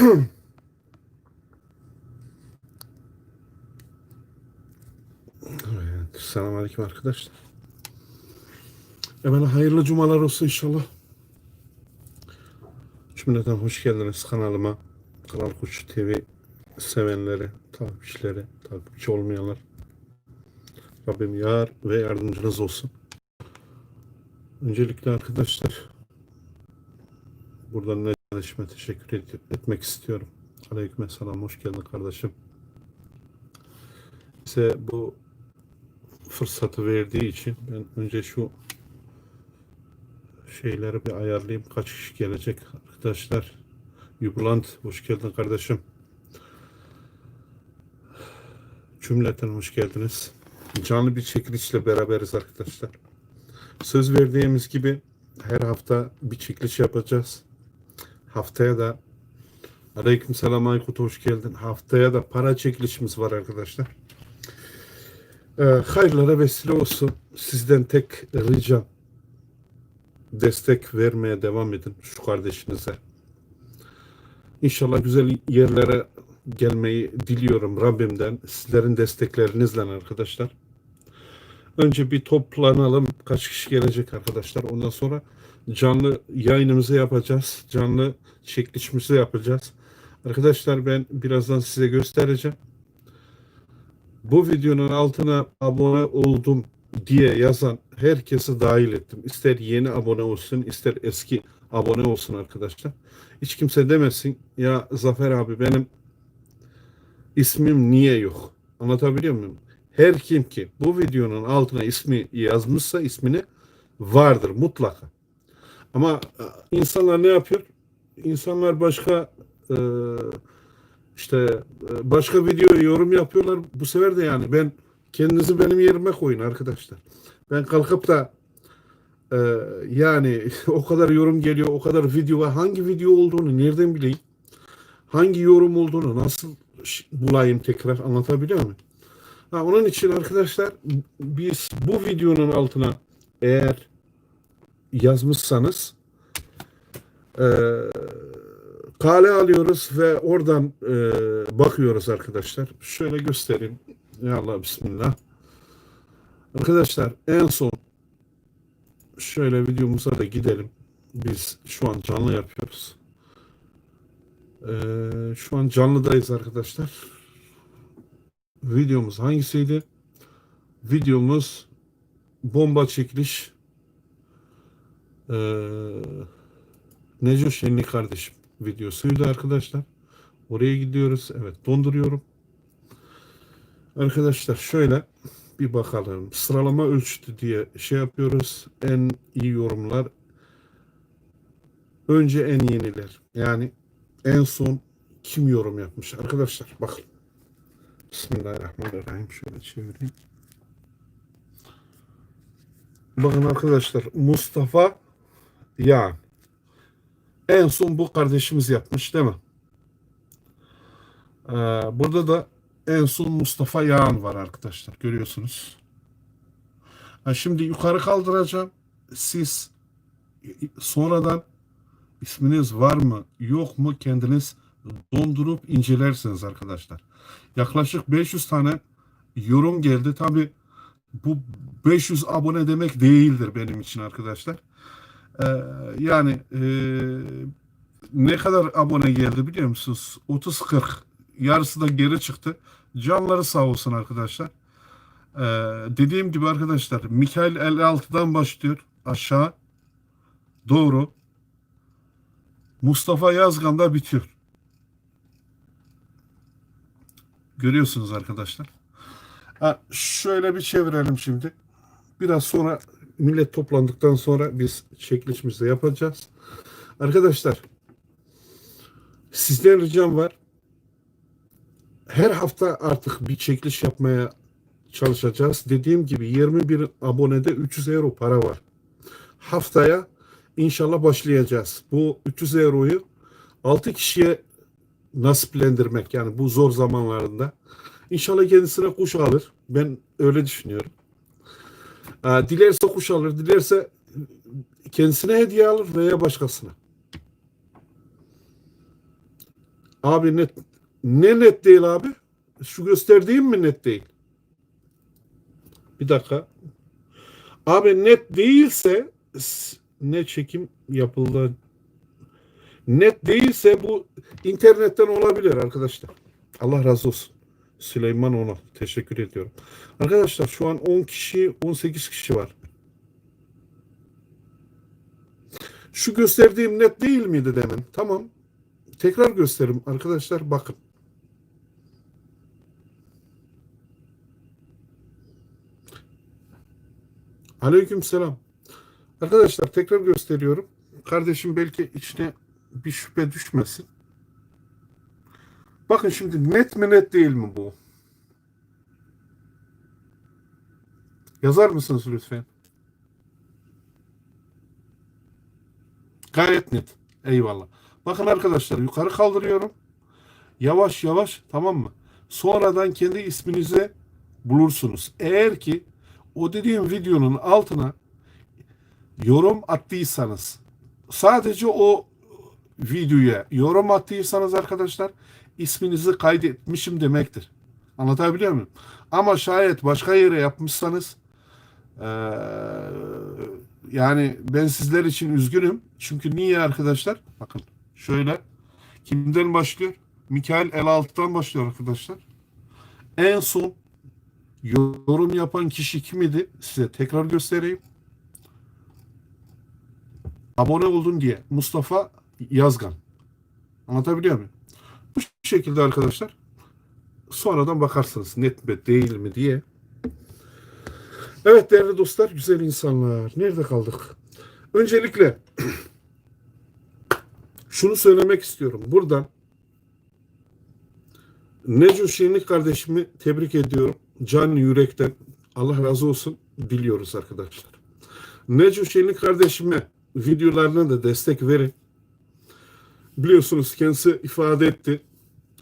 Evet, Selamünaleyküm arkadaşlar. Hemen hayırlı cumalar olsun inşallah. Cümleten hoş geldiniz kanalıma. Kanal Kuş TV sevenleri, takipçileri, takipçi olmayanlar. Rabbim yar ve yardımcınız olsun. Öncelikle arkadaşlar buradan ne kardeşime teşekkür et- etmek istiyorum. Aleyküm selam, hoş geldin kardeşim. Bize bu fırsatı verdiği için ben önce şu şeyleri bir ayarlayayım. Kaç kişi gelecek arkadaşlar? Yubulant hoş geldin kardeşim. Cümleten hoş geldiniz. Canlı bir çekilişle beraberiz arkadaşlar. Söz verdiğimiz gibi her hafta bir çekiliş yapacağız. Haftaya da Aleyküm selam Aykut hoş geldin. Haftaya da para çekilişimiz var arkadaşlar. Ee, hayırlara vesile olsun. Sizden tek ricam destek vermeye devam edin şu kardeşinize. İnşallah güzel yerlere gelmeyi diliyorum Rabbimden. Sizlerin desteklerinizle arkadaşlar. Önce bir toplanalım. Kaç kişi gelecek arkadaşlar. Ondan sonra canlı yayınımızı yapacağız. Canlı çekilişimizi yapacağız. Arkadaşlar ben birazdan size göstereceğim. Bu videonun altına abone oldum diye yazan herkesi dahil ettim. İster yeni abone olsun, ister eski abone olsun arkadaşlar. Hiç kimse demesin ya Zafer abi benim ismim niye yok? Anlatabiliyor muyum? Her kim ki bu videonun altına ismi yazmışsa ismini vardır mutlaka. Ama e, insanlar ne yapıyor? İnsanlar başka e, işte e, başka videoya yorum yapıyorlar. Bu sefer de yani ben kendinizi benim yerime koyun arkadaşlar. Ben kalkıp da yani o kadar yorum geliyor, o kadar video var. Hangi video olduğunu nereden bileyim? Hangi yorum olduğunu nasıl bulayım tekrar anlatabiliyor muyum? Ha, onun için arkadaşlar biz bu videonun altına eğer yazmışsanız e, kale alıyoruz ve oradan e, bakıyoruz arkadaşlar. Şöyle göstereyim. Ya Allah bismillah. Arkadaşlar en son şöyle videomuza da gidelim. Biz şu an canlı yapıyoruz. Ee, şu an canlıdayız arkadaşlar. Videomuz hangisiydi? Videomuz bomba çekiliş ee, Neco Şenli kardeşim videosuydu arkadaşlar. Oraya gidiyoruz. Evet donduruyorum. Arkadaşlar şöyle bir bakalım. Sıralama ölçütü diye şey yapıyoruz. En iyi yorumlar önce en yeniler. Yani en son kim yorum yapmış? Arkadaşlar bakın. Bismillahirrahmanirrahim. Şöyle çevireyim. Bakın arkadaşlar Mustafa ya en son bu kardeşimiz yapmış değil mi? Ee, burada da en son Mustafa Yağan var arkadaşlar. Görüyorsunuz. Ha, şimdi yukarı kaldıracağım. Siz sonradan isminiz var mı yok mu kendiniz dondurup incelersiniz arkadaşlar. Yaklaşık 500 tane yorum geldi. Tabi bu 500 abone demek değildir benim için arkadaşlar. Ee, yani e, ne kadar abone geldi biliyor musunuz? 30-40 yarısı da geri çıktı. Canları sağ olsun arkadaşlar. Ee, dediğim gibi arkadaşlar Mikail 56'dan başlıyor aşağı doğru. Mustafa Yazgan'da bitiyor. Görüyorsunuz arkadaşlar. Ha, şöyle bir çevirelim şimdi. Biraz sonra millet toplandıktan sonra biz çekilişimizi yapacağız. Arkadaşlar sizden ricam var. Her hafta artık bir çekiliş yapmaya çalışacağız. Dediğim gibi 21 abonede 300 euro para var. Haftaya inşallah başlayacağız. Bu 300 euroyu 6 kişiye nasiplendirmek yani bu zor zamanlarında. İnşallah kendisine kuş alır. Ben öyle düşünüyorum. Aa, dilerse kuş alır, dilerse kendisine hediye alır veya başkasına. Abi net ne net değil abi? Şu gösterdiğim mi net değil? Bir dakika. Abi net değilse ne çekim yapıldı? Net değilse bu internetten olabilir arkadaşlar. Allah razı olsun. Süleyman ona teşekkür ediyorum. Arkadaşlar şu an 10 kişi 18 kişi var. Şu gösterdiğim net değil miydi demin? Tamam. Tekrar gösterim arkadaşlar bakın. Aleyküm selam. Arkadaşlar tekrar gösteriyorum. Kardeşim belki içine bir şüphe düşmesin. Bakın şimdi net mi net değil mi bu? Yazar mısınız lütfen? Gayet net. Eyvallah. Bakın arkadaşlar yukarı kaldırıyorum. Yavaş yavaş tamam mı? Sonradan kendi isminize bulursunuz. Eğer ki o dediğim videonun altına yorum attıysanız sadece o videoya yorum attıysanız arkadaşlar isminizi kaydetmişim demektir. Anlatabiliyor muyum? Ama şayet başka yere yapmışsanız eee, yani ben sizler için üzgünüm. Çünkü niye arkadaşlar? Bakın şöyle kimden başlıyor? Mikael Elaltı'dan başlıyor arkadaşlar. En son yorum yapan kişi kim idi? Size tekrar göstereyim. Abone oldun diye Mustafa Yazgan. Anlatabiliyor muyum? Bu şekilde arkadaşlar. Sonradan bakarsınız net mi değil mi diye. Evet değerli dostlar, güzel insanlar. Nerede kaldık? Öncelikle şunu söylemek istiyorum. Buradan Neco Şenlik kardeşimi tebrik ediyorum. Can yürekten Allah razı olsun diliyoruz arkadaşlar. Neco Şenlik kardeşime videolarına da destek verin. Biliyorsunuz kendisi ifade etti.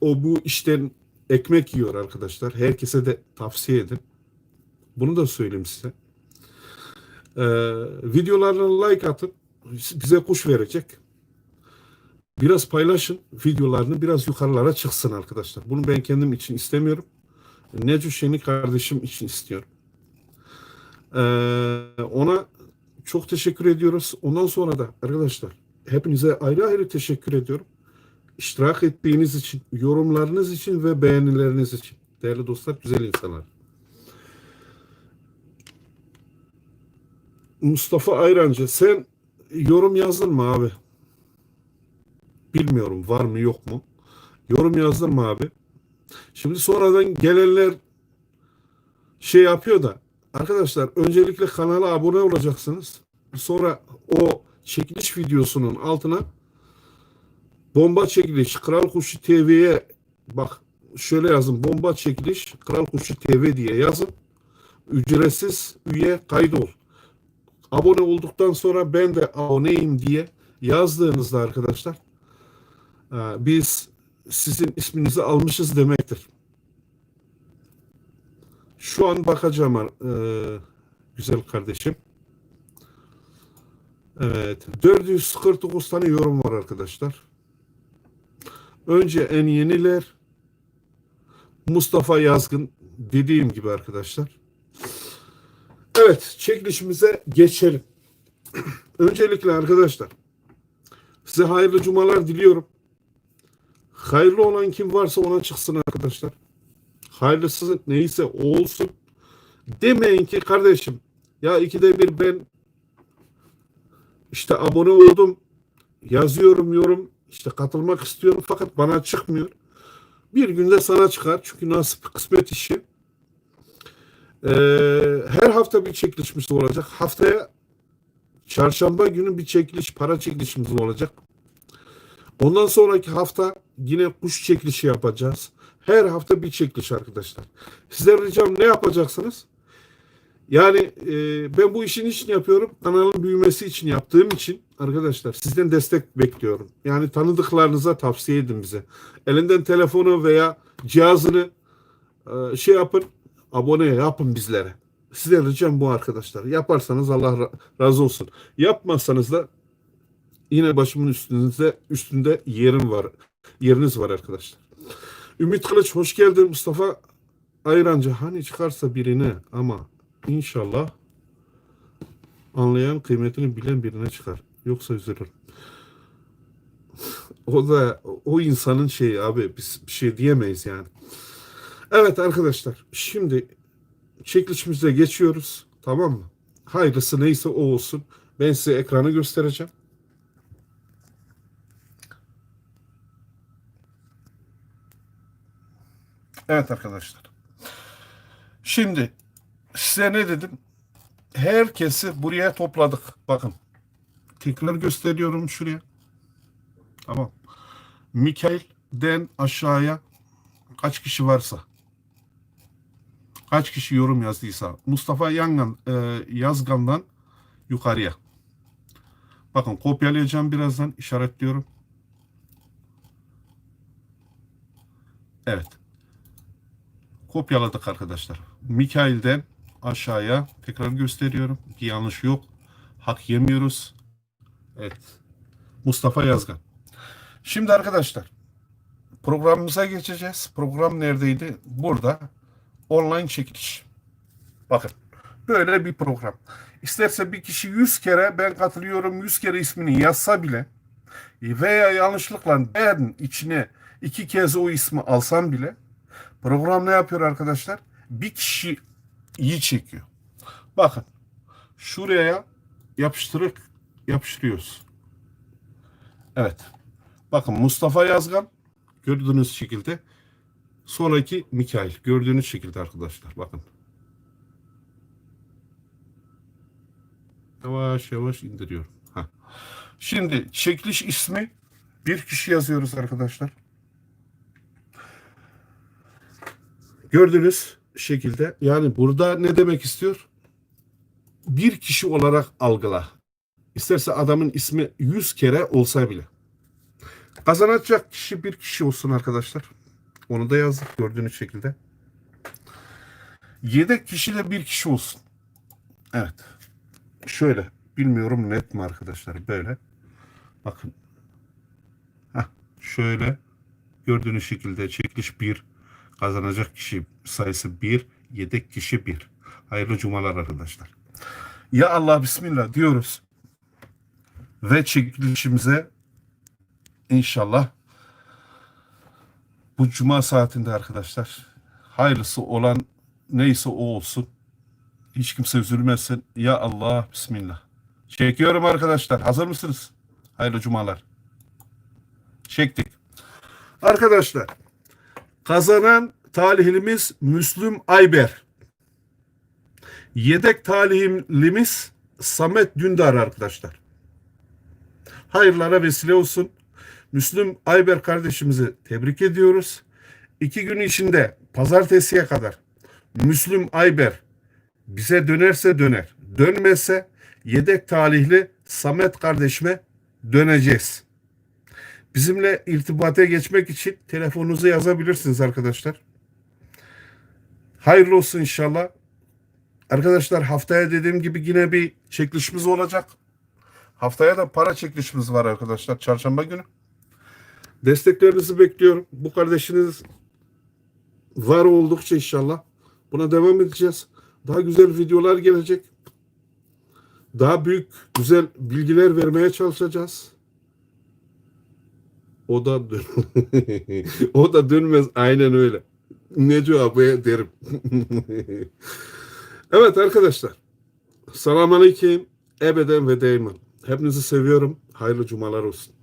O bu işten ekmek yiyor arkadaşlar. Herkese de tavsiye edin. Bunu da söyleyeyim size. Ee, videolarına like atın. Bize kuş verecek. Biraz paylaşın videolarını biraz yukarılara çıksın arkadaşlar. Bunu ben kendim için istemiyorum. Necu Şenlik kardeşim için istiyorum. Ee, ona çok teşekkür ediyoruz. Ondan sonra da arkadaşlar hepinize ayrı ayrı teşekkür ediyorum. İştirak ettiğiniz için, yorumlarınız için ve beğenileriniz için. Değerli dostlar, güzel insanlar. Mustafa Ayrancı sen yorum yazdın mı abi? Bilmiyorum var mı yok mu? Yorum yazdın mı abi? Şimdi sonradan gelenler şey yapıyor da arkadaşlar öncelikle kanala abone olacaksınız. Sonra o çekiliş videosunun altına bomba çekiliş Kral Kuşu TV'ye bak şöyle yazın bomba çekiliş Kral Kuşu TV diye yazın. Ücretsiz üye kaydol. Abone olduktan sonra ben de aboneyim diye yazdığınızda arkadaşlar e, biz sizin isminizi almışız demektir. Şu an bakacağım e, güzel kardeşim. Evet. 449 tane yorum var arkadaşlar. Önce en yeniler Mustafa Yazgın dediğim gibi arkadaşlar. Evet, çekilişimize geçelim. Öncelikle arkadaşlar size hayırlı cumalar diliyorum. Hayırlı olan kim varsa ona çıksın arkadaşlar. Hayırlısı neyse o olsun. Demeyin ki kardeşim ya ikide bir ben işte abone oldum yazıyorum yorum işte katılmak istiyorum fakat bana çıkmıyor. Bir günde sana çıkar çünkü nasip kısmet işi. Ee, her hafta bir çekilişimiz olacak. Haftaya çarşamba günü bir çekiliş, para çekilişimiz olacak. Ondan sonraki hafta yine kuş çekilişi yapacağız. Her hafta bir çekiliş arkadaşlar. Sizden ricam ne yapacaksınız? Yani e, ben bu işin için yapıyorum. Kanalın büyümesi için yaptığım için arkadaşlar sizden destek bekliyorum. Yani tanıdıklarınıza tavsiye edin bize. Elinden telefonu veya cihazını e, şey yapın, abone yapın bizlere. Sizden ricam bu arkadaşlar. Yaparsanız Allah ra- razı olsun. Yapmazsanız da yine başımın üstünde üstünde yerim var. yeriniz var arkadaşlar. Ümit Kılıç hoş geldin. Mustafa Ayrancı hani çıkarsa birine ama inşallah anlayan kıymetini bilen birine çıkar. Yoksa üzülür. O da o insanın şeyi abi biz bir şey diyemeyiz yani. Evet arkadaşlar şimdi çekilişimize geçiyoruz. Tamam mı? Hayırlısı neyse o olsun. Ben size ekranı göstereceğim. Evet arkadaşlar. Şimdi size ne dedim? Herkesi buraya topladık. Bakın. Tekrar gösteriyorum şuraya. Tamam. Mikail'den aşağıya kaç kişi varsa kaç kişi yorum yazdıysa Mustafa Yangan e, Yazgan'dan yukarıya. Bakın kopyalayacağım birazdan işaretliyorum. Evet. Kopyaladık arkadaşlar. Mikail'den aşağıya tekrar gösteriyorum. Bir yanlış yok. Hak yemiyoruz. Evet. Mustafa Yazgan. Şimdi arkadaşlar programımıza geçeceğiz. Program neredeydi? Burada online çekiliş. Bakın böyle bir program. İsterse bir kişi 100 kere ben katılıyorum 100 kere ismini yazsa bile veya yanlışlıkla ben içine iki kez o ismi alsam bile program ne yapıyor arkadaşlar? Bir kişi iyi çekiyor. Bakın şuraya yapıştırıp yapıştırıyoruz. Evet. Bakın Mustafa Yazgan gördüğünüz şekilde sonraki Mikail gördüğünüz şekilde arkadaşlar bakın. Yavaş yavaş indiriyorum. Şimdi çekiliş ismi bir kişi yazıyoruz arkadaşlar. Gördüğünüz şekilde yani burada ne demek istiyor? Bir kişi olarak algıla. İsterse adamın ismi 100 kere olsa bile. Kazanacak kişi bir kişi olsun arkadaşlar. Onu da yazdık gördüğünüz şekilde. Yedek kişi de bir kişi olsun. Evet. Şöyle. Bilmiyorum net mi arkadaşlar? Böyle. Bakın. Heh, şöyle. Gördüğünüz şekilde çekiliş bir. Kazanacak kişi sayısı bir. Yedek kişi bir. Hayırlı cumalar arkadaşlar. Ya Allah Bismillah diyoruz. Ve çekilişimize inşallah bu cuma saatinde arkadaşlar hayırlısı olan neyse o olsun. Hiç kimse üzülmesin. Ya Allah Bismillah. Çekiyorum arkadaşlar. Hazır mısınız? Hayırlı cumalar. Çektik. Arkadaşlar kazanan talihlimiz Müslüm Ayber. Yedek talihlimiz Samet Dündar arkadaşlar. Hayırlara vesile olsun. Müslüm Ayber kardeşimizi tebrik ediyoruz. İki gün içinde pazartesiye kadar Müslüm Ayber bize dönerse döner. Dönmezse yedek talihli Samet kardeşime döneceğiz. Bizimle irtibata geçmek için telefonunuzu yazabilirsiniz arkadaşlar. Hayırlı olsun inşallah. Arkadaşlar haftaya dediğim gibi yine bir çekilişimiz olacak. Haftaya da para çekilişimiz var arkadaşlar çarşamba günü. Desteklerinizi bekliyorum. Bu kardeşiniz var oldukça inşallah buna devam edeceğiz. Daha güzel videolar gelecek. Daha büyük güzel bilgiler vermeye çalışacağız. O da dön o da dönmez aynen öyle. Neco abiye derim. evet arkadaşlar. Selamun Aleyküm. Ebeden ve daima. Hepinizi seviyorum. Hayırlı cumalar olsun.